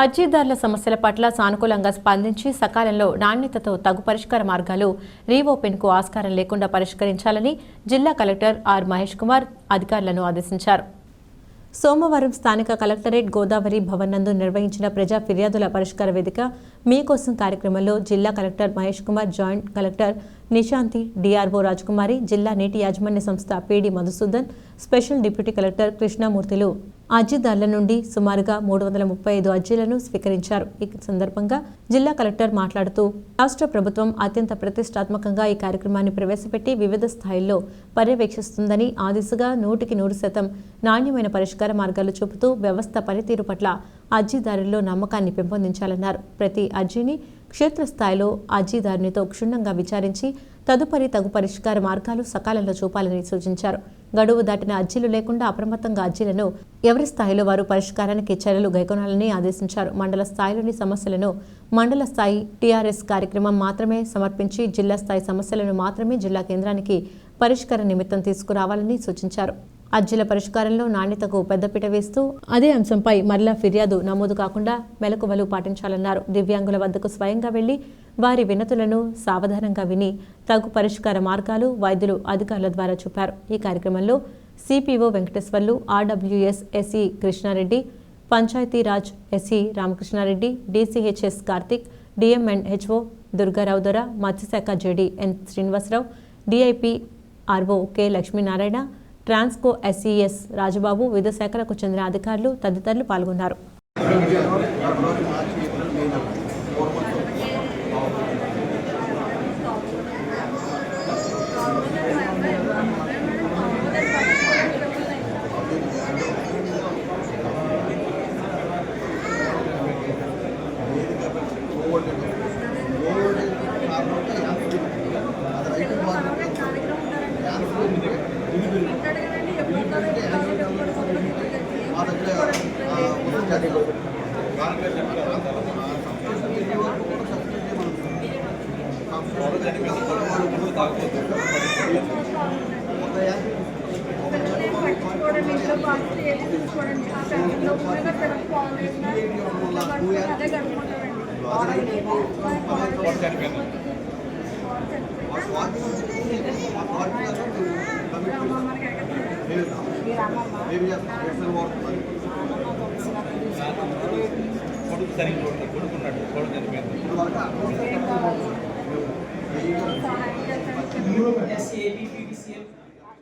అర్జీదారుల సమస్యల పట్ల సానుకూలంగా స్పందించి సకాలంలో నాణ్యతతో తగు పరిష్కార మార్గాలు రీఓపెన్కు ఆస్కారం లేకుండా పరిష్కరించాలని జిల్లా కలెక్టర్ ఆర్ మహేష్ కుమార్ అధికారులను ఆదేశించారు. సోమవారం స్థానిక కలెక్టరేట్ గోదావరి భవన్ నందు నిర్వహించిన ప్రజా ఫిర్యాదుల పరిష్కార వేదిక మీకోసం కార్యక్రమంలో జిల్లా collector Mahesh Kumar joint collector Nishanthi DRO Rajakumari జిల్లా నీటి యాజమాన్య సంస్థ PD Madhusudan special deputy collector కృష్ణమూర్తిలు అర్జీదారుల నుండి సుమారుగా మూడు వందల ముప్పై ఐదు అర్జీలను స్వీకరించారు. ఈ సందర్భంగా జిల్లా కలెక్టర్ మాట్లాడుతూ రాష్ట్ర ప్రభుత్వం అత్యంత ప్రతిష్టాత్మకంగా ఈ కార్యక్రమాన్ని ప్రవేశపెట్టి వివిధ స్థాయిల్లో పర్యవేక్షిస్తుందని ఆ దిశగా నూటికి నూరు శాతం నాణ్యమైన పరిష్కార మార్గాలు చూపుతూ వ్యవస్థ పనితీరు పట్ల అర్జీదారుల్లో నమ్మకాన్ని పెంపొందించాలన్నారు. ప్రతి అర్జీని క్షేత్రస్థాయిలో అర్జీదారునితో క్షుణ్ణంగా విచారించి తదుపరి తగు పరిష్కార మార్గాలు సకాలంలో చూపాలని సూచించారు. గడువు దాటిన అర్జీలు లేకుండా అప్రమత్తంగా అర్జీలను ఎవరి స్థాయిలో వారు పరిష్కారానికి చర్యలు గైకొనాలని ఆదేశించారు. మండల స్థాయిలోని సమస్యలను మండల స్థాయి టీఆర్ఎస్ కార్యక్రమం మాత్రమే సమర్పించి జిల్లా స్థాయి సమస్యలను మాత్రమే జిల్లా కేంద్రానికి పరిష్కార నిమిత్తం తీసుకురావాలని సూచించారు. అర్జీల పరిష్కారంలో నాణ్యతకు పెద్దపీట వేస్తూ అదే అంశంపై మరలా ఫిర్యాదు నమోదు కాకుండా మెలకువలు పాటించాలన్నారు. దివ్యాంగుల వద్దకు స్వయంగా వెళ్ళి వారి వినతులను సావధానంగా విని తగు పరిష్కార మార్గాలు వైద్యులు అధికారుల ద్వారా చూపారు. ఈ కార్యక్రమంలో CPO Venkateswarlu RWS SE Krishnareddy Panchayati Raj SE Ramakrishnareddy DCHS Karthik DM and HO Durgarao Dora మత్స్యశాఖ JD N Srinivasarao DIP RO K Lakshminarayana Transco SEs Rajababu వివిధ శాఖలకు చెందిన అధికారులు తదితరులు పాల్గొన్నారు. కొడుకు సరిగ్గా కొడుకున్నాడు కొడుకు చనిపోయింది